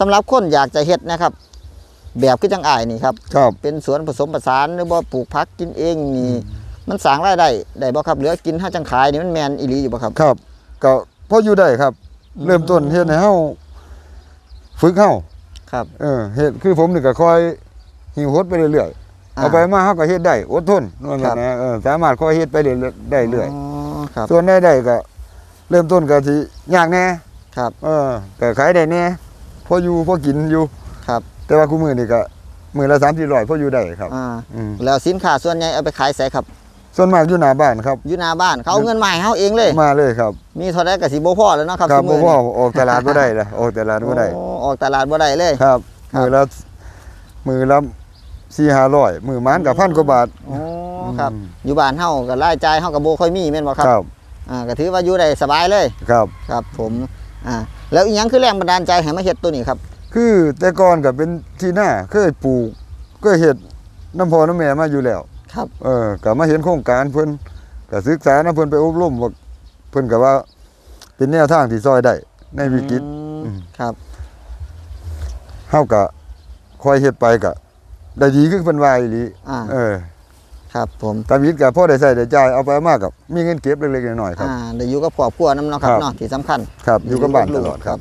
สำหรับคนอยากจะเฮ็ดนะครับ แบบคือจังอ้ายนี่ครับครับเป็นสวนผสมผสานหรือว่าปลูกผักกินเองนี่มันสร้างรายได้ได้บ่ครับเหลือกินถ้าจังขายนี่มันแมนอีหลีอยู่บ่ครับ ครับ ก็พออยู่ได้ครับ เริ่มต้นเฮ็ดให้เฮาฝึกเฮาครับ เออเฮ็ดคือผมนี่ก็คอยหิวหดไปเรื่อยๆเอาไปมาเฮาก็เฮ็ดได้อดทนนั่นแหครัละบนะเออสามารถคอยเฮ็ดไปเรื่อยๆได้เรื่อยอ๋อครับส่วนได้ได้ก็ เริ่มต้นก็สิยากแน่ครับ เออก็ขายได้แน่พ ออยู่พอกินอยู่ ครับแต่ว่าคู่มือนี่ก็มือละ3-400พออยู่ได้ครับอ่าอืมแล้วสินค้าส่วนใหญ่เอาไปขายไสครับส่วนมากอยู่หน้าบ้านครับ อยู่หน้าบ้านเขาเอาเงินมาให้เฮาเองเลย มาเลยครับมีเท่าใดก็สิบ่พอแล้วเนาะครับครับซุบ่มื้อพอนี้ออกตลาดบ่ได้ละออกตลาดบ่ได้ โอ้ออกตลาดบ่ได้เลย ครับ ครับ มือละมือละสี่ห้าร้อยมือมันกับพันกว่าบาท โอ้ครับ อืม อยู่บ้านเฮาก็รายจ่ายเฮาก็บ่ค่อยมีแม่นบ่ครับ ครับอ่าก็ถือว่าอยู่ได้สบายเลย ครับ ครับผม อ่าแล้วอีหยังคือแรงบันดาลใจให้มาเฮ็ดตัวนี้ครับ คือแต่ก่อนก็เป็นที่หน้าเคยปลูกเคยเฮ็ดน้ำพอน้ำแม่มาอยู่แล้ว ครับ เออก็มาเห็นโครงการเพิ่นก็ศึกษานะเพิ่นไปอบรมว่าเพิ่นก็ว่า เป็นแนวทางที่ซอยได้ในวิกฤตอืมอืมครับ เฮาก็คอยเฮ็ดไปก็ได้ดีคือเพิ่นว่าอีหลีอ่า เออ ครับผมตามวิทย์ก็พอได้ใช้ได้จ่ายเอาไปมากกับมีเงินเก็บเล็กๆน้อยๆครับอ่าได้อยู่กับครอบครัวนํเนาะครับครับเนาะที่สำคัญครับอยู่กับบ้านตลอดครับ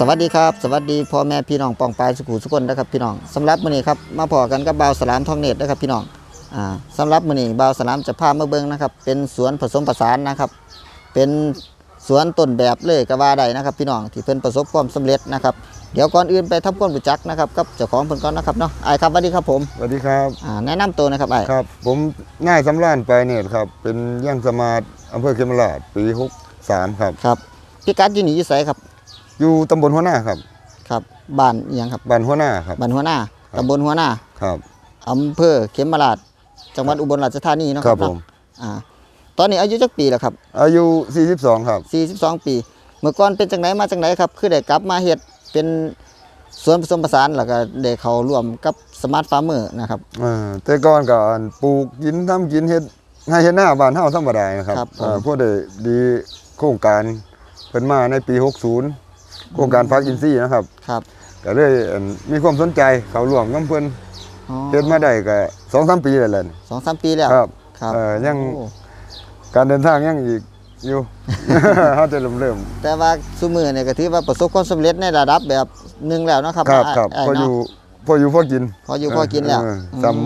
สวัสดีครับสวัสดีพ่อแม่พี่น้องปองปายสุขุสุคนนะครับพี่น้องสำหรับมื้อนี้ครับมาพอกันกับบ่าวสลามทองเนตรนะครับพี่น้องอ่าสำหรับมื้อนี้บ่าวสลามจะพามาเบิ่งนะครับเป็นสวนผสมผสานนะครับเป็นสวนต้นแบบเลยก็ว่าได้นะครับ พี่น้องที่เพิ่นประสบความสำเร็จนะครับเดี๋ยวก่อนอื่นไปทำความรู้จักนะครับกับเจ้าของเพิ่นก่อนนะครับเนาะอ้ายครับสวัสดีครับผมสวัสดีครับอ่าแนะนำตัวนะครับอ้ายครับผมนายสำรานไปเนี่ยครับเป็นย่างสมาร์ทอำเภอเขมราชปี63ครับครับพิกัดอยู่นี่อยู่ไสครับ อยู่ตำบลหัวหน้าครับ ครับบ้านอีหยังครับบ้านหัวหน้าครับ บ้านหัวหน้าครับ ตำบลหัวหน้าครับ อำเภอเขมราชจังหวัดอุบลราชธานีเนาะครับเนาะผมอ่าตอนนี้อายุจักปีแล้วครับ อายุ 42 ครับ 42 ปี เมื่อก่อนเป็นจังไดมาจังไดครับ คือได้กลับมาเฮ็ดเป็นสวนผสมผสานแล้วก็ได้เข้าร่วมกับสมาร์ทฟาร์มเมอร์นะครับ เออแต่ก่อนก็อันปลูกกินทำกินเฮ็ดให้เฮ็ดหน้าบ้านเฮาธรรมดานะครับครับผม เอ่อพวกได้ดีโครงการเพิ่นมาในปี 60 โครงการพักอินทรีย์นะครับครับก็เลยอั่นมีความสนใจเข้าร่วมกับเพิ่นอ๋อเฮ็ดมาได้ก็2-3ปีแล้วแหละนี่ สองสามปีแล้วครับครับเอ่อยัง โอ้การเดินทางยังอีกอยู่เฮาจะเริ่มเริ่ม แต่ว่าซุมือเนี่ยก็ถือว่าประสบความสำเร็จในระดับแบบหนึงแล้วเนาะครับครับอ้ายครับอ้ายพออเนาะยู่พออยู่พอกินพออยู่พอกินแล้วเออซ้ม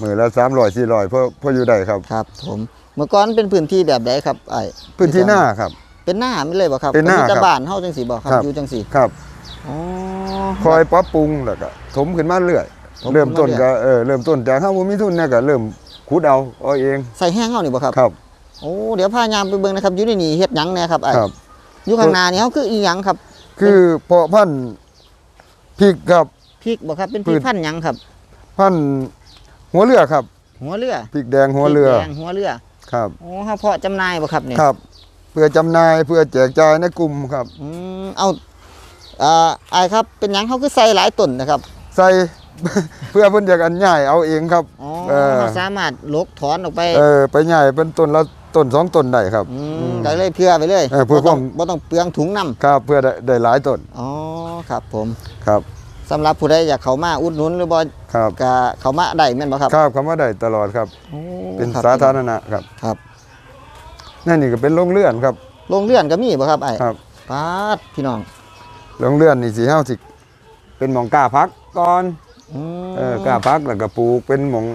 มื้อละ300 400พอพออยู่ได้ครับ ครับ ผมเมื่อก่อนเป็นพื้นที่แบบใดครับไอ้ายพื้นที่หน้าครับ เป็นหน้าไม่เลยบ่ครับเป็นหน้าก็มีแต่ครับบ้านเฮาจังสีบ่ครับครับอยู่จังสีครับอ๋อ คอยปรับปรุงแล้วก็ถมขึ้นมาเรื่อยถมขึ้นมาเริ่มต้นเรื่ก็อยเออเริ่มต้นจากเฮาบ่มีทุนเนี่ยก็เริ่มขุดเอาเอาเองใส่แห้งเฮานี่บ่ครับ ครับ โอ้เดี๋ยวพายามไปเบิ่งนะครับอยู่ในนี่เฮ็ดหยังแหน่ครับไอ้ครับ อยู่ข้างหน้านี่เฮาคืออีหยังครับคือเพาะพันธุ์พริกครับ พริกบ่ครับเป็นพพืริกชพันธุ์หยังครับ พันธุ์หัวเรือครับหัวเรือพริกแดงหัวเรือพกแดงหัวเรือครับ โอ้เฮาเพาะจำหน่ายบ่ครับเนี่ยครับเพื่อจำหน่ายเพื่อแจกจ่ายในกลุ่มครับอืมเอาอ่าไอ้ายครับเป็นหยังเฮาคือใส่หลายต้นนะครับใส่ เพื่อเพิ่นอยากอันใหญ่เอาเองครับ อ๋อเออเฮาสามารถลกถอนออกไปเออไปใหญ่เป็นต้นละต้นสองต้นได้ครับอืมก็เลยเพื่อไปเลยเออเพื่อบ่ต้องความ บ่ต้องเปลืองถุงน้ำครับเพื่อได้ได้หลายต้นอ๋อครับผมครับสำหรับผู้ใดอยากเข้ามาอุดหนุนหรือบ่ครับก็เข้ามาได้แม่นบ่ครับครับคำว่าได้ตลอดครับ โอ้เป็นครับสาธารณะครับ ครับ นั่นนี่ก็เป็นโรงเรือนครับ โรงเรือนก็มีบ่ครับไอ้ครับปาดพี่น้องโรงเรือนนี่สิเฮาสิเป็นหมองกล้าพักก่อนอืมเออกล้าพักแล้วก็ปลูกเป็นหมอง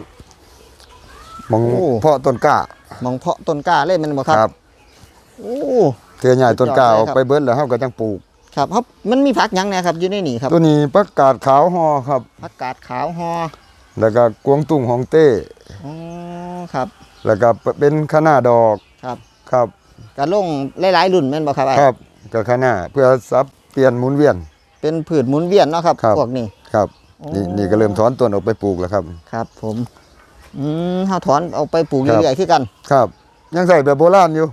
หมองโอ้เพาะต้นกล้าหมองเพาะต้นกล้าเลยแมันบ่ครับครับโอ้เทื่อใหญ่ต้นกล้าสุดยอดเลยออกครับไปเบิดแล้วเฮาก็จังปลูกครับครับมันมีผักหยังแหน่ครับอยู่ในนี่ครับ ตัวนี้ประกาศขาวฮอครับผักกาดขาวฮอแล้วก็กวางตุ้งฮองเต้อ๋อครับ แล้วก็เป็นคะน้าดอก ครับครับกระลงหลายๆรุ่นแม่นบ่ครับไอ้ครับกับคะน้าเพื่อซับเปลี่ยนหมุนเวียน เป็นผืชหมุนเวียนเนาะครับครับ พวกนี้ ครับโอ้นี่นี่ก็เริ่มถอนต้นออกไปปลูกแล้วครับ ครับ ผมอืมเฮาถอนเอาไปปลูกครับ เรื่อยๆคือกัน ครับ ยังใส่แบบโบราณอยู่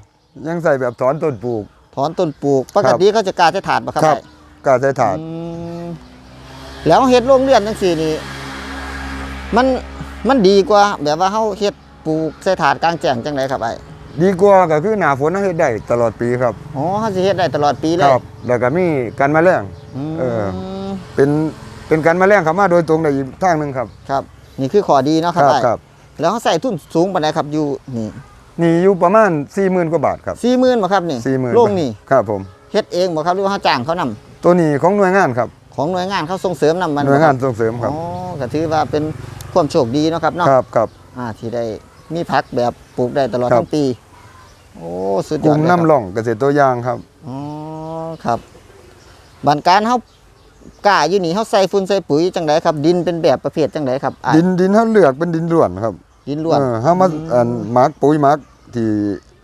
ยังใส่แบบถอนต้นปลูก ถอนต้นปลูกปกติเขาจะกล้าจะถาดบ่ครับครับไอ้กล้าใช้ถาดอืมแล้วเฮ็ดโรงเรือนจังซี่นี่มันมันดีกว่า แบบว่าเฮาเฮ็ดปลูกใส่ถาดกลางแจ้งจังไดครับไอ้ ดีกว่าก็คือหน้าฝนเราเฮ็ดได้ตลอดปีครับอ๋อเฮาสิเฮ็ดได้ตลอดปีเลคยรับแล้วก็มีการแมลงมเออเป็นเป็นการแมลงเข้ามาโดยตรงได้อีกทางหนึงครับ ครับ นี่คือข้อดีเนาะครับไอ้ครับแล้วเขาใส่ทุนสูงปานใดครับอยู่นี่นี่อยู่ประมาณ40,000กว่าบาทครับ40,000บ่ครับนี่40,000โรงนี่ครับผม เฮ็ดเองบ่ครับหรือว่าเขาจ้างเขานำตัวนี้ของหน่วยงานครับของหน่วยงานเขาส่งเสริมนำมันหน่วยงานบ่คส่งเสริมครัรับบอ๋อก็ถือว่าเป็นความโชคดีเนาะครับเนาะครับครับอ่าที่ได้ มีผักแบบปลูกได้ตลอดครับ ทั้งปี โอ้สุดยกอลุ่ดมเลยคน้ำรับร่องเกษตรตัวอย่างครับ อ๋อครับบันการเฮากล้าอยู่นี่เฮาใส่ฝุ่นใส่ปุ๋ยจังไดครับ ดินเป็นแบบประเภทจังไดครับอ้ายดินดินเฮาเลือกเป็นดินล้วนครับดินล้วนเออเฮามาอันหมักปุ๋ยหมักที่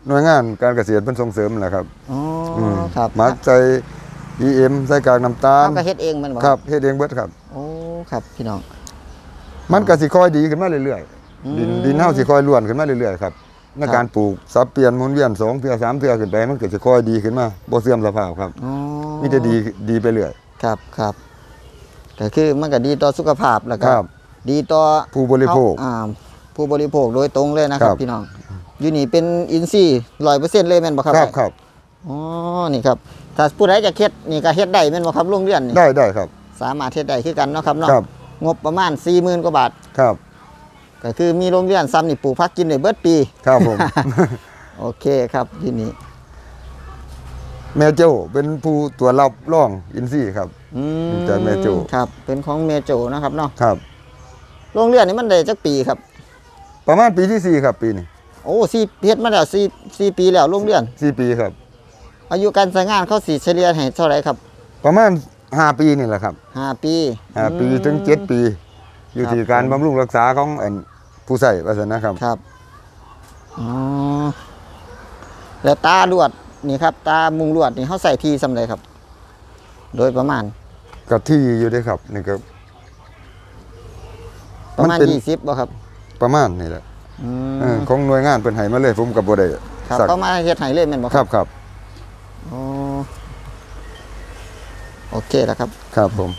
หน่วยงานการเกษตรเพิ่นส่งเสริมนั่นแหละครับอ๋อมครับหมักใส่ EM ใส่กากน้ำตาลเฮาก็เฮ็ดเองแมันบ่ครับเฮ็ดเองเบิดครับ โอ้ครับพี่น้องมันก็สิค่อยดีขึ้นมาเรื่อยอืมๆ ดินดินเฮาสิค่อยล้วนขึ้นมาเรื่อยๆครับในครับการปลูกสับเปลี่ยนหมุนเวียน2เทื่อ3เทื่อขึ้นไปมันก็สิค่อยดีขึ้นมาบ่เสื่อมสภาพครับอ๋อมีแต่ดีดีไปเรื่อยครับครับก็คือมันก็ดีต่อสุขภาพแล้วก็ครับ ดีต่อผู้บริโภคอ่าผู้บริโภคโดยตรงเลยนะคครัรับบพี่น้องอยู่นี่เป็นอินซีย์ร้อยเปอร์เซ็นต์เลยแม่นบ่ครับครับครับอ๋อนี่ครับถ้าผู้ใดจะเฮ็ดนี่ก็เฮ็ดได้แม่นบ่ครับโรงเรียนนี่ได้ได้ครับ สามารถเฮ็ดได้คือกันเนาะครับเนาะครับงบประมาณ40,000กว่าบาทครับ ก็คือมีโรงเรียนซ้ำนี่ปลูกผักกินได้เบิดปี ครับผม โอเคครับที่นี่แม่โจ้เป็นผู้ตรวจรับร่องอินทรีย์ครับ อืมจากแม่โจ้ ครับ เป็นของแม่โจนะครับเนาะครับ โรงเรียนนี่มันได้จักปีครับ ประมาณปีที่สี่ครับปีนี้โอ้สี่เฮ็ดมาแล้วสี่สี่ปีแล้วโรงเรียนสี่ปีครับ อายุการใช้งานเขาสิเฉลี่ยให้เท่าไหร่ครับประมาณห้าปีนี่แหละครับห้าปีห้าปีอืม ถึงเจ็ดปี อยู่ครับที่การบำรุงรักษาของอัน ผู้ใส่ว่าซั่นนะครับ ครับอ๋อแล้วตาลวดนี่ครับ ตามุงลวดนี่เขาใส่ทีสำเร็จครับ โดยประมาณกับที่อยู่ด้วยครับนี่ก็ประมาณมันเป็นยี่สิบบ่ครับ ประมาณนี่แหละอืมเออของหน่วยงานเพิ่นให้มาเลยผมก็บ่ได้ครับสักเขามาเฮ็ดให้เลยแม่นบ่ครับครับอ๋อโอเคแล้วครับ ครับผม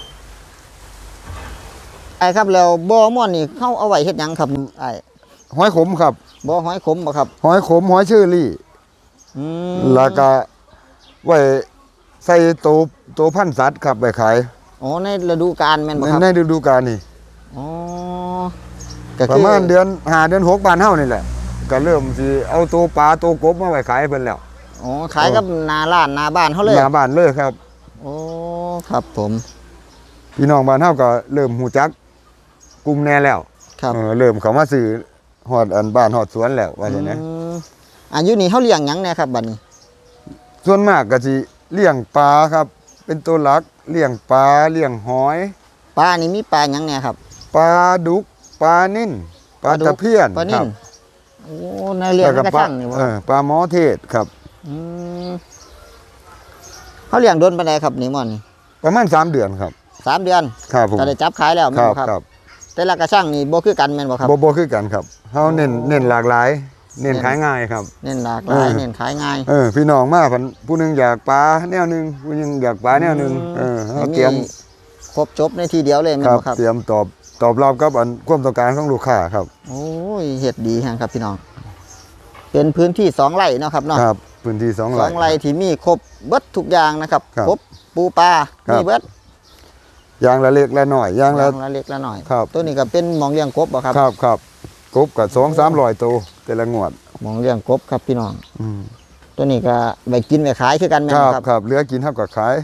ไอ้ครับแล้วบ่อม่อนนี่เขาเอาไว้เฮ็ดหยังครับไอ้หอยขมครับ บ่อหอยขมบ่ครับหอยขมหอยเชอรี่ อืมแล้วก็ไว้ใส่โตวโตวพันธุ์สัตว์ครับไปขายอ๋อในฤดูกาลแม่นในบ่ครับในฤดูกาลนี่ อ๋อก็ปคืระอมาณเดือนหาเดือนหกบ้านเฮานี่แหละ ก็เริ่มสิเอาตัวปลาตัวกบมาไว้ขายให้เพิ่นแล้วอ๋อขายกับหนาร้านหนาบ้านเขาเลยหน้าบ้านเลยครับ โอ้ครับผม พี่น้องบ้านเฮาก็เริ่มหูจัก กลุ่มแน่แล้วครับเออเริ่มเข้ามาซื้อฮอดอันบ้านฮอดสวนแล้วว่าจังได๋อืมอายุนี่เขาเลี้ยงหยังเนี่ยครับบัดนี้ ส่วนมากก็สิเลี้ยงปลาครับ เป็นตัวหลักเลี้ยงปลาเลี้ยงหอยปลานี่มีปลาหยังเนี่ยครับ ปลาดุกปลานิ่นปลาดุตะเพียนปลานิ่ครันบโอ้ในเลี้ยงแล้วกระปลาชังนี่บ่เออปลาหมอเทศครับ มเขาเลี้ยงโดนปานใดครับนี่ม่อนนี่ประมาณสามเดือนครับ สามเดือน ครับผมก็ได้จับขายแล้วคแม่นรับบ่ครับ ครับ แต่ละกระชังนี่บ่คือกันแม่นบ่ครับ บ่บ่คือกันครับเฮาเน้นเน้นหลากหลาย เน้นเน้นขายง่ายครับ เน้นหลากหลายเออเน้นขายง่าย เออ พี่น้องมาพันผู้หนึงอยากปลาแนวหนึงผู้หนึงอยากปลาแนวหนึงเออเฮาให้เตรียมครบจบในทีเดียวเลยแม่นครับบ่ครับ เตรียมตอบตอบรับกับอันความต้องการของลูกค้าครับ โอ้ยเฮ็ดดีแฮงครับพี่น้อง เป็นพื้นที่สองไร่เนาะครับเนาะ ครับ พื้นที่สองสไร่องไร่ที่มีครบเบิดทุกอย่างนะครับ ครับครบปูปลาครับมีเบิดอ ย่างละเล็กละน้อยอย่างละอย่างละเล็กละน้อย ครับ ตัวนี้ก็เป็นหมองเลี้ยงกบบ่ครับครับครับกบกับ2 300ตัวแต่ละงวดหมองเลี้ยงกบครับพี่น้อง อืมตัวนี้ก็ไปกินไปขายคือกันแม่คนรับครับครับเหลือกินเท่ากับขาย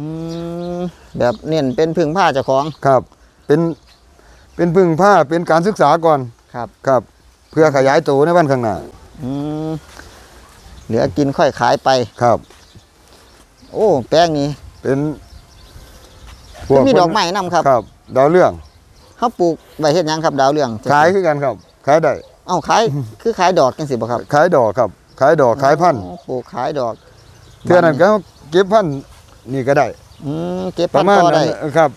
อืมแบบเน้นเป็นพึ่งผ้าเจ้าของครับ เป็นเป็นพึ่งผ้าเป็นการศึกษาก่อนครับครับ เพื่อขยายตัวในวันข้างหน้าอืมเหลือกินค่อยขายไป ครับ โอ้ แป้งนี้เป็น พมีคนดอกไม้นํครับครับ ดาวเรื่องเขาปลูกใบเฮ็ดหยังครับ ดาวเรืองขายคือกันครับ ขายได้เอ้าขายคือขายดอกจังซี่บ่ครับ ขายดอกครับ ขายดอกขายพันธุ์อ๋อปลูกขายดอกเท่านั้นก็เก็บพันธุ์นี่ก็ได้อืมเก็บปพัระนมาณต่อได้นั้นครับ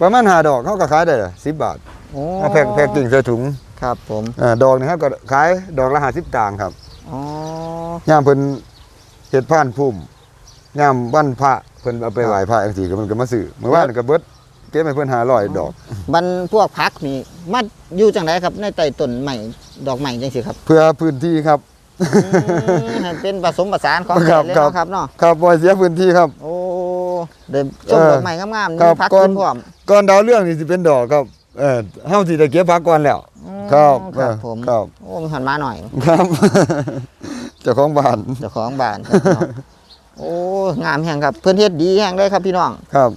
ประมาณหาดอกเขาก็ขายได้สิบบาทโอ้เอาแพ็คแพ็คกิ่งใส่ถุงครับ ผมอ่าดอกนี่ครับก็ขายดอกละห้าสิบต่างค์ครับอ๋อย่ามเพิ่นเฮ็ดผ่านพุ่มย่ามวันพระ เพิ่นเอาไปไหว้พระจังซี่ก็มันก็มาซื้อเมื่อวานก็เบิดเก็บให้เพิ่น500ดอกบันพวกพักนี่มาอยู่จังไดครับ ในใต้ต้นใหม่ดอกใหม่จังซี่ครับเพื่อพื้นที่ครับอืมให้เป็นผสมผสานของครับเลยครับเนาะครับเนาะครับบ่ให้เสียพื้นที่ครับ โอ้เดี๋ยวชมเออดอกใหม่งามๆครันี่บพักก่อนกินพร้อมก่อนดาวเรื่องนี่สิเป็นดอกครับ เออเฮาสิได้เก็บผักก่อนแล้ว อืมครับครับเออผมครับ โอ้มีหันมาหน่อย ครับ เจ้าของบ้าน เจ้าของบ้านครับพี่น้อง โอ้งามแห่งครับ เพื่อนเฮ็ดดีแห่งเลยครับพี่น้องครับ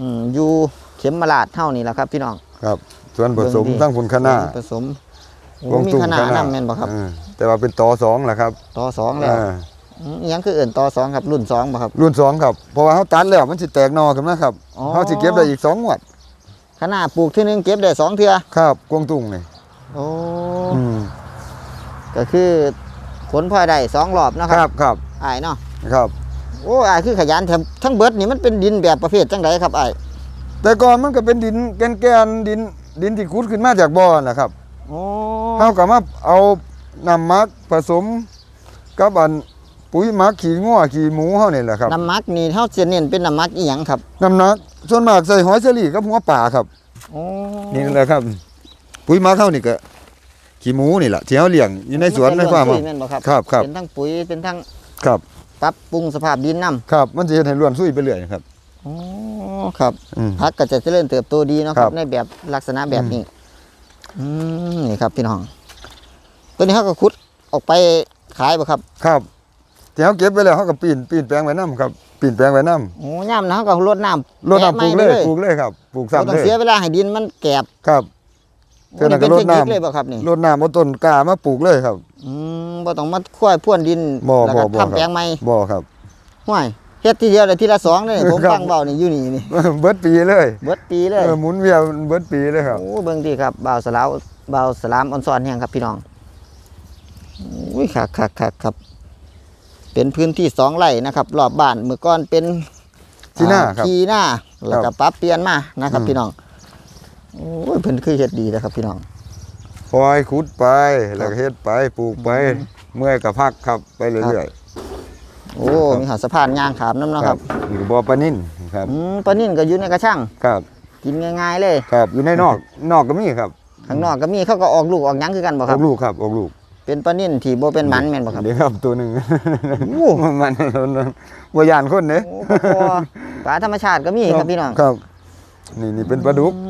อืมอยู่เข็มมาลาดเท่านี้แหละครับ พี่น้อง ครับ ส่วนผสมเบิ่งดิทั้งผลคะน้าผสมโอ้วงมีตุ่ขนาดน้ำแม่นบ่ครับเออแต่ว่าเป็นต่อสองแหละครับต่อสองแล้วอ่าอืมอิหยังคือเอื่นต่อสองครับรุ่นสองบ่ครับรุ่นสองครับเพราะว่าเขาตัดแล้วมันสิแตกหนอขึ้นมาครับอ๋อเขาสิเก็บได้อีกสองงวดขนาดปลูกที่นึงเก็บได้สองเทื่อครับกวางตุ้งนี่โอ้อืมก็คือ ผลพลอยได้สองรอบเนาะคครัรับบครับอ้ายเนาะครับ โอ้อ้ายคือขยันแถมทั้งเบิดนี่มันเป็นดินแบบประเภทจังไดครับอ้ายแต่ก่อนมันก็เป็นดินแกนๆดินดินที่ขุดขึ้นมาจากบ่อนะครับโอ้เขาก็มาเอาน้ำหมักผสมกับอันปุ๋ยหมักขี้งัวขี้หมูเฮานี่แหละครับน้ำหมักนี่เฮาสิเน้นเป็นน้ำหมักอีหยังครับน้ำหนักส่วนมากใส่หอยเชอรี่กับหัวป่าครับ โอ้นี่แหละครับ ปุ๋ยหมักเฮานี่ก็ ขี้หมูนี่แหละที่เฮาเลี้ยงอยู่ในสวนในฟาร์มมัเฮาเป็นเรื่องปุ๋ยแม่นบ่ครับครับครับเป็นทั้งปุ๋ยเป็นทั้งครับปรับปรุงสภาพดินนํครับ มันจะเฮ็ดให้ล้วนซุยไปเรื่อยครับโอ้ครับอืมพักก็จะเจริญเติบโตดีเนาะคครัรับบในแบบลักษณะแบบนี้อืมนี่ครับพี่น้อง ตัวนี้เขาก็ขุดออกไปขายบ่ครับ ครับที่เขาเก็บไว้แล้วเขาก็ปีนปีนแปลงไว้น้ำครับปีนแปลงไว้น้โอ้ย่ำนะเขาก็รดน้ำำรดน้ำปลูกเลยแะปลูกเลยครับปลูกไม่ต้อซ้ำงเลยเสียเวลาให้ดินมันแกบครับโอ้ เท่านั้นี่นเป็นก็รเทดคนิคน้ำเลยบ่ครับนี่รดน้ำเอาต้นกล้ามาปลูกเลยครับ อืมบ่ต้องมาค่อยพ่วนดินบ่แล้วบ่ก็บ่ทำแปลงใหม่บ่ครับห้วยเฮ็ดทีเดียวเลยทีละสองเลยผมครับฟังเบานี่อยู่นี่นี่เบิดปีเลยเบิดปีเลยเออหมุนเวียนเบิดปีเลยครับโอ้เบิ่งดีครับบ่าวสลาวบ่าวสลามออนซอนแห่งครับพี่น้องอุ้ยคักคักคักครับ เป็นพื้นที่สองไร่นะครับรอบบ้านเมื่อก่อนเป็นที่หน้าอ่ครับที่หน้าแล้วครัก็บปรับเปลี่ยนมานะครับอืมพี่น้อง โอ้ยเพิ่นคือเฮ็ดดีนะครับพี่น้องปล่อยขุดไปแล้วก็เฮ็ดไปปลูกไป เมื่อยก็พักครับไปเรื่อยโอ้ มีหาดสะพานย่างขามน้ำๆเนาะครับนี่ก็บ่อปลานิ่นครับ อืมปลานิ่นก็อยู่ในกระชัง ครับ กินง่ายๆเลย ครับอยู่ในนอกนอกก็มีครับข้างนอกก็มีเขาก็ออกลูกออกหยังคือกันบ่อครัอบ กลูกครับออกลูกเป็นปลานิ่นที่บ่เป็นหมันแม่นบ่ครับ เดี๋ยวครับตัวหนึงโอ้มันบ่ยานคนเด้โอ้ปลาคอปลาธรรมชาติก็มีครับพี่น้อง ครับ นี่นี่เป็นปลาดุก อืม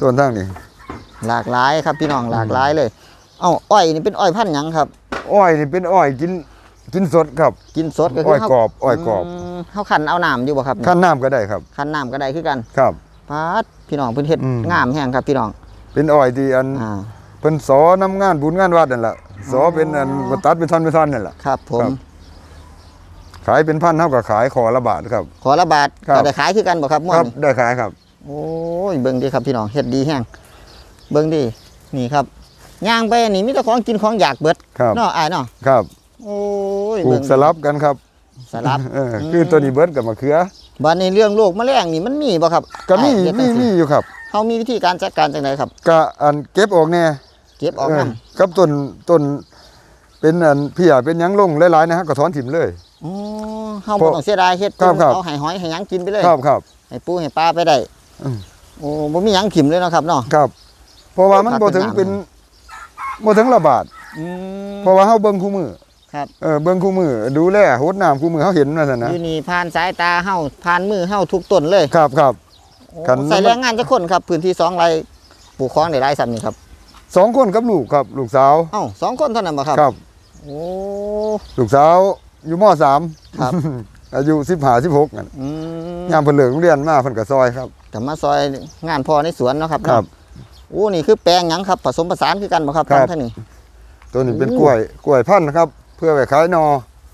ส่วนทางนี้หลากหลายครับพี่น้องหลากหลายเลย เอ้าอ้อยนี่เป็นอ้อยพันธุ์หยังครับ อ้อยนี่เป็นอ้อยกินกินสดครับ กินสดก็คือ้อยเฮากรอบอ้อยกรอบ มเฮาคันเอาน้ำอยู่บ่ครับขั้นน้ำก็ได้ครับคันน้ำก็ได้คือกันครับปาดพี่น้องเพิ่นเฮ็ดอืม งามแฮงครับพี่น้องเป็นอ้อยที่อันอ่า เพิ่นสอนำงานบุญงานวัดนั่นแหละสอเป็นอันบ่ตัดเป็นท่อนเป็นท่อนนั่นแหละ ครับผมครับ ขายเป็นพันเท่ากับขายขอละบาทครับ ขอละบาทครับ ก็ได้ขายคือกันบ่ครับม่วครันบนี่ได้ขายครับ โอ้ยเบิ่งดีครับพี่น้องเฮ็ดดีแฮงเบิ่งดีนี่ครับย่างไปนี่มีแต่ของกินของอยากเบิดครับเนาะอ้ายเนาะครับโอ้ยปลูเบิ่กงสลับกันครับ สลับเออคือตัวนี้เบิดกับมะเขือบัดนี้เรื่องโรคแมลงนี่มันมีบ่ครับ ก็มีอ้ายเฮ็ดจัมีงซี่มีอยู่ครับเฮามีวิธีการจัดการจังไดครับ ก็อันเก็บออกแน่เก็บออกเอนํอกับต้นต้นเป็นอันเพียเป็นหยังลงหลายๆนะฮะก็ถอนถิ่มเลยอ๋อเฮาบ่ต้องเสียดายเฮ็ดครับครับเอาให้หอยให้หยังกินไปเลย ครับครับให้ปูให้ปลาไปได้อืม โอ้บ่มีหยังขิมเลยเนาะครับเนาะ ครับ เพราะว่ามันครับบ่ถึงเป็เป็นนบ่ถึงระบาดอืมเพราะว่าเฮาเบิ่งคู่มือครับ เออเบิ่งคู่มือดูแลโหดน้ำคู่มือเฮาเห็นว่าซั่นนะอยู่นี่ผ่านสายตาเฮาผ่านมือเฮาทุกต้นเลยครับครับโอ้คันใส่แรงงานจักคนครับพื้นที่2ไร่ปลูกของได้หลายซ้ํนี่ครับสองคนกับลูกครับ ลูกสาวเอ้าสองคนเท่านั้นบ่ครับครับโอ้ลูกสาวอยู่มสามครับอายุสิบห้าสิบหกนั่นอืมยามเพิ่นเลิกโรงเรียนมาเพิ่นก็ซอยครับ กลับมาซอยงานพ่อในสวนเนาะครับครับโอ้นี่คือแปลงหยังครับ ผสมผสานคือกันบ่ครับครับท่านนี่ตัวนี้เป็นโอ้กล้วยกล้วยพันธุ์นะครับ เพื่อไปขายหนอ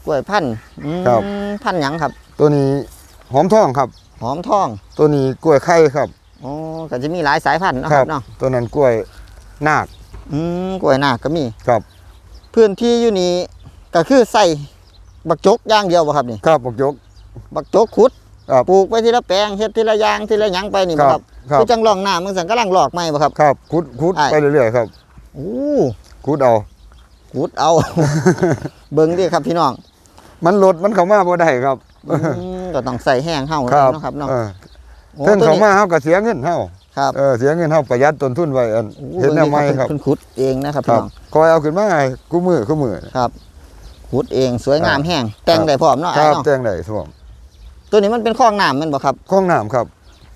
กล้วยพันธุ์อืมครับ พันธุ์หยังครับ ตัวนี้หอมทองครับ หอมทองตัวนี้กล้วยไข่ครับโอ้ก็จะมีหลายสายพันธุ์เนาะครับเนาะตัวนั้นกล้วยนาคอืมกล้วยนาคก็มี ครับพื้นที่อยู่นี่ก็คือใส่บักจกอย่างเดียวบ่ครับนี่ ครับบักยกบักจกขุดครับ ปลูกไปทีละแปลงเฮ็ดทีละอย่างทีละหยังไปนี่บ่ครับครับคือจังลองน้ำมึงสั่งกำลังหลอกใหม่บ่ครับครับคุดคุดอ้ายไปเรื่อยๆครับโอ้คุดเอาขุดเอา เบิ่งดิครับพี่น้อง มันลดมันเข้ามาบ่ได้ครับอืมก็ต้องใส่แห้งเฮาครับเนาะครับเนาะเออโอ้เพิ่นตัวเข้านี้มาเฮาก็เสียเงินเฮาครับเออเสียเงินเฮาประหยัดต้นทุนไว้อันโอ้เฮ็ดแนวใหม่เบิ่งดิครับเพิ่นขุดเองนะครับคพี่รับน้องคอยเอาขึ้นมาให้กูมือกูมือครับขุดเองสวยงามแห้งแต่งครับได้พร้อมเนาะคไอ้รับเนาะแต่งได้ท่วม ตัวนี้มันเป็นคลองน้ำแมันบ่ครับ คลองน้ำครับ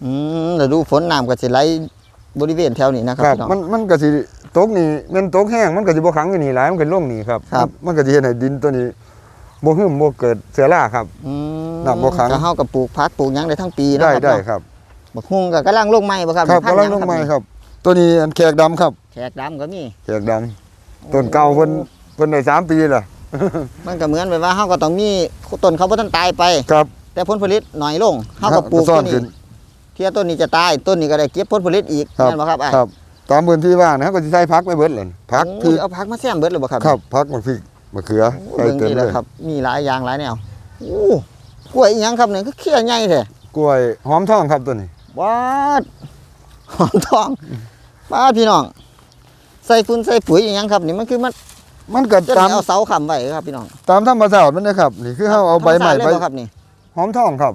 อืมแล้วดูฝนน้ำก็สิไหลบริเวณแถวนี้นะครับครับพี่น้อง มันมันก็สิตกนี่แม่นตกแห้งมันก็สิบ่ขังอยู่นี่หลายมันก็ลงนี่ครับครับ มันก็สิเฮ็ดให้ดินตัวนี้บ่หึมบ่เกิดเสือราครับ อืมน้ำบ่ขัง ก็เฮากับปลูกผักปลูกหยังได้ทั้งปีเนาะได้ครับได้เนาะครับบักฮุ่งก็กำลังลงใหม่บ่ครับครับพันกำลังธุ์หลยังงไม้นี่ครับ ตัวนี้อันแขกดำครับ แขกดำก็มีแขกดำต้นเก่าเพิ่นเพิ่นได้สามปีแล้วมันก็เหมือนแบบว่าเฮาก็ต้องมีต้นเขาบ่ทันตายไป ครับ แต่ผลผลิตน้อยลงเฮาก็ปลูกซ่อตัวนนี้ขึ้นเที่ยต้นนี้จะตายต้นนี้ก็ได้เก็บผลผลิตอีกครับแม่นบ่ครับอ้ายครับตามพื้นที่ว่างนะก็สิใส่พักไปเบิดเลยพักโอ้คือเอาผักมาแซมเบิดเลยบ่ครับครับพักมะพริกมะเขือโอ้ใส่เบิ่งเต็มดีเลแล้วยครับ มีหลายอย่างหลายแนวโอ้กล้วยอีหยังครับเนี่ยก็เขี้ยใหญ่แท้กล้วยหอมทองครับตัวนี้วาดหอมทองป้าดพี่น้องใส่ฝุ่นใส่ปุ๋ยอีหยังครับนี่มันคือมันมันก็จะตามเอาเสาค้ำไว้ครับพี่น้องตามธรรมชาติมันนะครับนี่คือเฮาเอาใบใหม่ธรรใบชาติเลยบ่ครับนี่ หอมทองครับ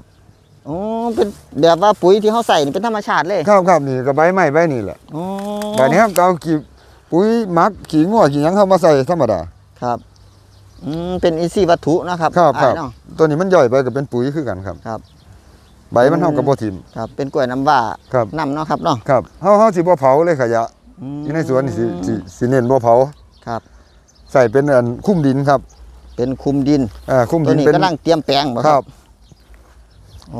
อ๋อเป็นแบบว่าปุ๋ยที่เขาใส่นี่เป็นธรรมชาติเลยครับครับนี่ก็ใบใหม่ใบนี่แหละอ๋อใบนี้ครับก็เอาขี้ปุ๋ยหมักขี้งัวขี้หยังเข้ามาใส่ธรรมดาครับอืมเป็นอินทรีย์วัตถุนะครับครับครับอ้ายเนาะตัวนี้มันย่อยไปก็เป็นปุ๋ยคือกันครับครับ ใบมันเฮาก็บ่ทิ่มครับ เป็นกล้วยน้ำว้าครับน้ำเนาะครับเนาะครับเฮาเฮาสิบ่เผาเลยขยะมอยู่ในสวนนี่สิสิสิเน้นบ่เผาครับ ใส่เป็นอันคุ้มดินครับ เป็นคุมดินอ่าคุ้มตัวดินนี้เป็นกำลังเตรียมแปลงบ่คครัรับบอั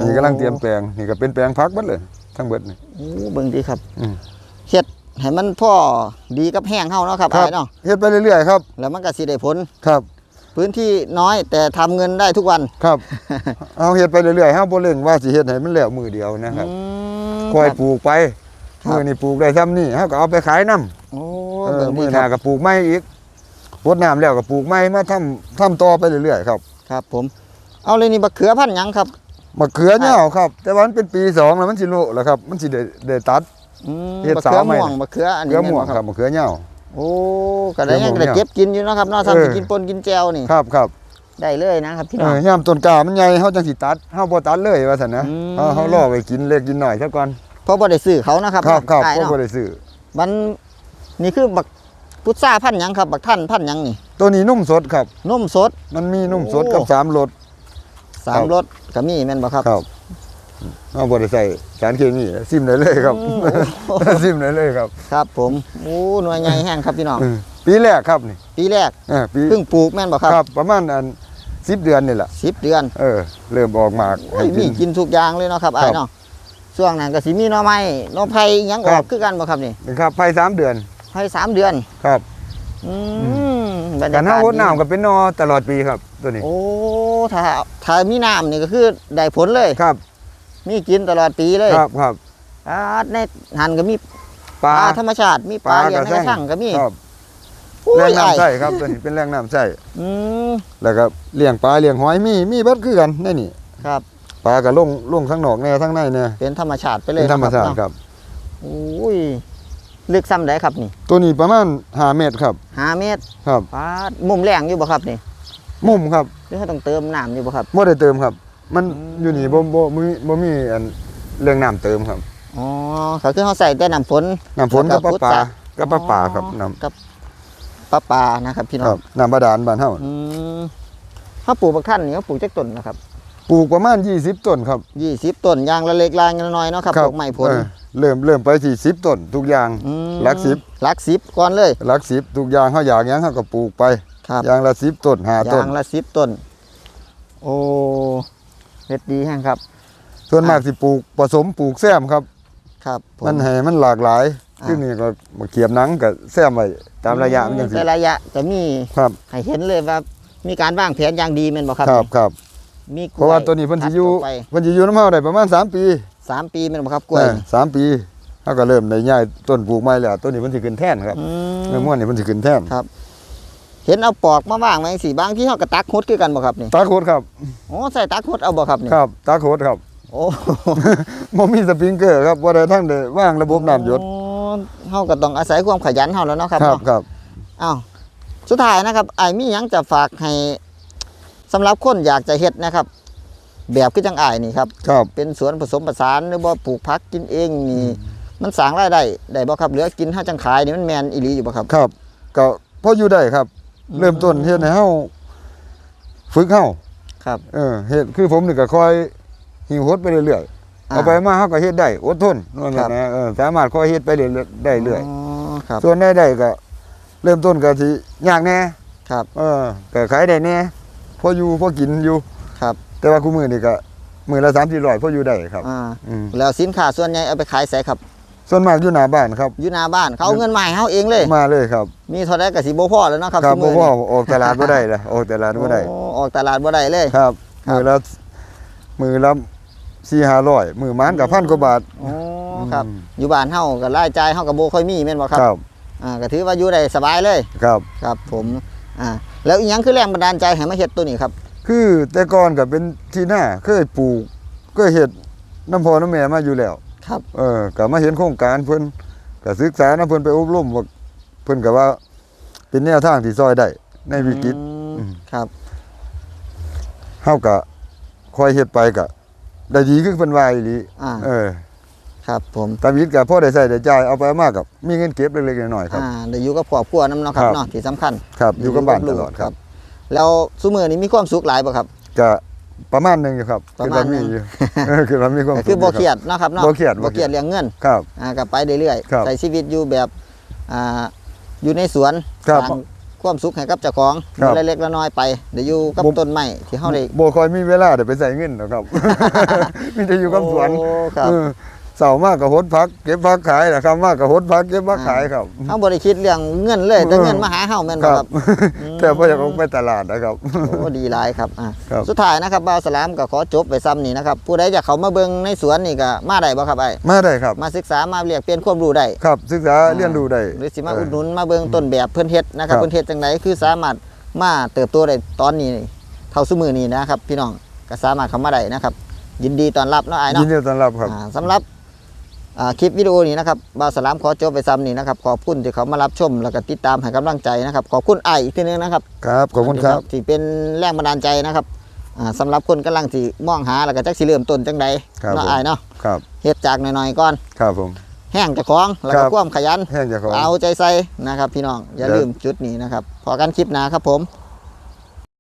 นนี้กำลังเตรียมแปลงนี่ก็เป็นแปลงพักเบิดเลยทั้งเบิดนี่ โอ้เบิ่งดีครับอืม เฮ็ดให้มันพ่อดีกับแห้งเฮาเนาะครับครับอ้ายเนาะเฮ็ดไปเรื่อยๆครับ แล้วมันก็สิได้ผล ครับ พื้นที่น้อยแต่ทำเงินได้ทุกวันครับ เอาเฮ็ดไปเรื่อยๆเฮาบ่เร่งว่าสิเฮ็ดให้มันแล้วมือเดียวนะครับอืมค่อยรับ ปลูกไปครับ มือนี่ปลูกได้ซ้ำนี่เฮาก็เอาไปขายนํโอ้เออเบิ่งมืดีอหคน้ารับก็ปลูกไม้อีกรดน้ำแล้วก็ปลูกไม้มาทำทำต่อไปเรื่อยๆครับ ครับผม เอาเลยนี่บักเขือพันธุ์หยังครับ มะเขือเหย้าครับ แต่ว่ามันเป็นปีสองแล้วมันสิโลแล้วครับ มันสิได้ได้ตัด อืมเฮ็ดบักเขือสาวใหม่ม่วงบักเขืออันเขืนี้อแม่นม่วงบ่ครับมะเขือเหย้าโอ้ก็ได้เขือม่วงยังได้เนี่ยเก็บกินอยู่เนาะครับเนาะเออทำไปกินปนกินแจวนี่ครับครับได้เลยนะครับพี่เอน้อง อย่ามต้นกล้ามันใหญ่เฮาจังสิตัดเฮาบ่ตัดเลยว่าซั่นนะอืม เฮาเฮารอไว้กินเล็กกินหน่อยซะก่อนเพราะบ่ได้ซื้อเขานะครับครับครับขายบ่เนาะบ่ได้ซื้อมันนี่คือบักพุทราพันธุ์หยังครับบักท่านพันธุ์หยังนี่ ตัวนี้นุ่มสดครับ นมสด มันมีนุ่มสดโอ้กับสามรส สาครัมบรสก็มีแม่นบ่ครับครับเฮาบ่ได้ใส่สารเคมีซิมได้เลยครับอืมโอ้โหซิมได้เลยครับ ครับผมโอ้หน่วยใหญ่แห้งครับพี่น้องเออปีแรกครับนี่ปีแรกเออปีเพิ่งปลูกแม่นบ่ครับครับ ประมาณอัน10เดือนนี่แหละสิบเดือน เออ เริ่มออกหมากโอ้ให้ยกิมีนกินทุกอย่างเลยเนาะครับครัไอ้บเนาะช่วงนั้นก็สิมีหน่อไม้หน่อไผ่หยังอคอรักบคือกันบ่ครับนี่นะครับภายสามเดือนไผ่สามเดือนครับ อืม บรรการยาห้ากาศวดดีน้ำก็เป็นนอตลอดปีครับ ตัวนี้โอ้ถ้าถ้ามีน้ำนี่ก็คือได้ผลเลยครับ มีกินตลอดปีเลยครับครับอ่าในหันก็มีปปลาลาธรรมชาติมีปลาเลี้ยงในกระชังก็มีครับโอ้แรยงน้ำอ้ายใส่ครับตัวนี้เป็นแรงน้ำใส่อืมแล้วก็เลี้ยงปลาเลี้ยงหอยมีมีเบิดคือกันในนี่ครับปลาก็ลงลงข้างนอกแน่ทั้งในแน่เป็นธรรมชาติไปเลยเป็นธรรมชาติเนะครับโอ้ย ลึกซ้ำได้ครับนี่ ตัวนี้ประมาณ5เมตรครับห้าเมตรครับปลามุมแรงอยู่บ่ครับนี่มุมครับหรือเขาต้องเติมน้ำอยู่บ่ครับ บ่ได้เติมครับ มันอืมอยู่นี่บ่บ่บ่มีบ่มีอันเรื่องน้ำเติมครับอ๋อก็คือเขาใส่แต่น้ำฝนน้ำฝนกับปลาปลากับปลาปลาครับอ๋อน้กับปลาปลานะครับพี่ำน้คอรังบน้ำบาดาลบ้านเฮาอืมเขาปลูกบักท่านนี่เขาปลูกจักต้นนะครับปลูกประมาณ 20 ต้นครับ ยี่สิบต้นยางละเล็กลางละน้อยเนาะครับดอกไม้ผลเออ เริ่มเริ่มไปที่10ต้นทุกอย่างอืมหลักสิบหลักสิบก่อนเลย หลัก10ทุกอย่างเฮาอยากหยังเฮาก็ปลูกไปครับยางละสิบต้นห้าต้นยางละสิบต้น โอ้เฮ็ดดีแห้งครับ ส่วนมากสิปลูกผสมปลูกแซมครับ ครับผ มันให้มันหลากหลายอ่าคือนี่ก็มาเขียบหนังกับแซมไว้ตามระยะมันจังซี่แต่ระยะจะมีครับให้เห็นเลยว่า มีการวางแผนอย่างดีแม่นบ่ครับครับครับ มีกล้เพราะว่าตัวนี้เพิ่นสิอยู่ตัดกไปเพิ่นสิอยู่น้ำเฮาได้ประมาณ 3 ปี สามปีแม่นบ่ครับกล้วยเออสามปีเฮาก็เริ่มได้ย้ายต้นปลูกใหม่แล้วตัวนี้เพิ่นสิขึ้นแท่นครับอืเมื่อมม่วนนี่เพิ่นสิขึ้นแท่นครับ เห็นเอาปอกมาว่างไว้สิบางที่เฮาก็ตักฮดคือกันบ่ครับนี่ตาโคดครับ โอ้ใส่ตักฮดเอาบ่ครับนี่ครับตาโคดครับโอ้บ่มีสปริงเกอร์ครับบ่ได้ทั้งได้วางระบบน้ำหยดโอ้เฮาก็ต้องอาศัยความขยันเฮาแล้วเนาะครับครับเนาะครับ อ้าวสุดท้ายนะครับไอ้ายมีหยังจะฝากให้สำหรับคนอยากจะเฮ็ดนะครับ แบบคือจังอ้ายนี่ครับครับ เป็นสวนผสมผสานหรือว่าปลูกผักกินเองนี่มันสร้างรายได้ได้บ่ครับเหลือกินเฮาจังขายนี่มันแม่นอีหลีอยู่บ่ครับครับก็พออยู่ได้ครับ เริ่มต้นเฮ็ดให้เฮาฝึกเฮาครับ เออเฮ็ดคือผมนี่ก็คอยหิวหดไปเรื่อยๆเอาไปมาเฮาก็เฮ็ดได้อดทนนั่นแหครัละบนะเออสามารถคอยเฮ็ดไปเรื่อยๆได้เรื่อยอ๋อครับ ส่วนได้ได้ก็ เริ่มต้นก็สิยากแน่ครับ เออก็ขายได้แน่พออยู่พอกินอยู่ครับ แต่ว่าคู่มือนี่ก็มือละ3 400พออยู่ได้ครับอ่าอืมแล้วสินค้าส่วนใหญ่เอาไปขายไสครับส่วนมากอยู่หน้าบ้านครับ อยู่หน้าบ้านเขาเอาเงินมาให้เฮาเองเลย มาเลยครับมีเท่าใดก็สิบ่พอแล้วเนาะครับครับซุบ่มื้อพอนี้ออกตลาดบ่ได้ละออกตลาดบ่ได้ โอ้ออกตลาดบ่ได้เลย ครับ ครับ มือละมือละสี่ห้าร้อยมือมันกับพันกว่าบาท โอ้ครับ อืม อยู่บ้านเฮาก็รายจ่ายเฮาก็บ่ค่อยมีแม่นบ่ครับครับอ่าก็ถือว่าอยู่ได้สบายเลย ครับ ครับผมอ่าแล้วอีหยังคือแรงบันดาลใจให้มาเฮ็ดตัวนี้ครับ คือแต่ก่อนก็เป็นที่หน้าเคยปลูกเคยเฮ็ดน้ำพอน้ำแม่มาอยู่แล้ว ครับ เออก็มาเห็นโครงการเพิ่นก็ศึกษานะเพิ่นไปอบรมว่าเพิ่นก็ว่า เป็นแนวทางที่ซอยได้ในวิกฤตอืมอืมครับ เฮาก็คอยเฮ็ดไปก็ได้ดีคือเพิ่นว่าอีหลีอ่า เออครับผมตามวิทย์ก็พอได้ใช้ได้จ่ายเอาไปเอามากับมีเงินเก็บเล็กๆน้อยๆครับ อ่าได้อยู่กับครอบครัวนํเนาะครับครับเนาะที่สำคัญครับ อยู่กับบ้านตลอดครับ แล้วซุมื้อนี้มีความสุขหลายบ่ครับ ก็ประมาณหนึงอยู่ครับประมาณหนึ่งคือว่อยู่เออคือว่ามีความก็สุขคือบ่ยู่เครียดเนาะครับเนาะบ่เครียดบ่เครียดเรื่องเงินครับอ่าก็ไปเรื่อยครับๆใช้ชีวิตอยู่แบบอ่าอยู่ในสวนครับสร้างความสุขให้กับเจ้าของครับเล็กๆน้อยๆไปเดี๋ยวอยู่กับผมต้นไม้ที่เฮาได้บ่ค่อยมีเวลาเดี๋ยวไปใส่เงินหรอกครับมีแต่อยู่กับสวนโอ้ครับ เออเสาร์มากกับหดพัก เก็บพักขายนะครับมากกับหดพักเก็บพักขายครับเฮาบ่ได้คิดเรื่องเงินเลยแต่เออเงินมาหาเฮาแม่นคบ่รัครับบอืมแต่พออยากออกไปตลาดนะครับโอ้ดีหลายครับอะครับสุดท้ายนะครับบ่าวสลามก็ขอจบไปซ้ำนี่นะครับผู้ใดอยากเข้ามาเบิ่งในสวนนี่ก็มาได้บ่ครับไอ้มาได้ครับ มาศึกษามาเรียกเปลี่ยนความรู้ได้ครับ ศึกษาเรียนรู้ได้หรือสิมาอุดหนุนมาเบิ่งต้นแบบเพิ่นเฮ็ดนะครับครับเพิ่นเฮ็ดจังไดคือสามารถมาเติบโตได้ตอนนี้เท่าซุมื้อนี้นะครับ พี่น้องก็สามารถเข้ามาได้นะครับยินดีต้อนรับเนาะไอ้ยิเนาะนดีต้อนรับครับอ่าสำหรับอ่า คลิปวิดีโอนี้นะครับบ่าวสลามขอจบไปซ้ำนี่นะครับขอบคุณที่เขามารับชมแล้วก็ติดตามให้กำลังใจนะครับขอบคุณไอ้อีกทีนึงนะครับครับขอบคุณครับที่เป็นแรงบันดาลใจนะครับอ่าสำหรับคนกำลังสิมองหาแล้วก็จักสิเริ่มต้นจังใดครับเนาะผมอายเนาะครับเฮ็ดจากหน่อยๆก่อนครับผมแห้งเจะคล้าของแล้วก็ครับความขยันแห้งจากของเอาใจใส่นะครับ พี่น้องอย่าครับลืมจุดนี้นะครับพอกันคลิปหน้าครับผม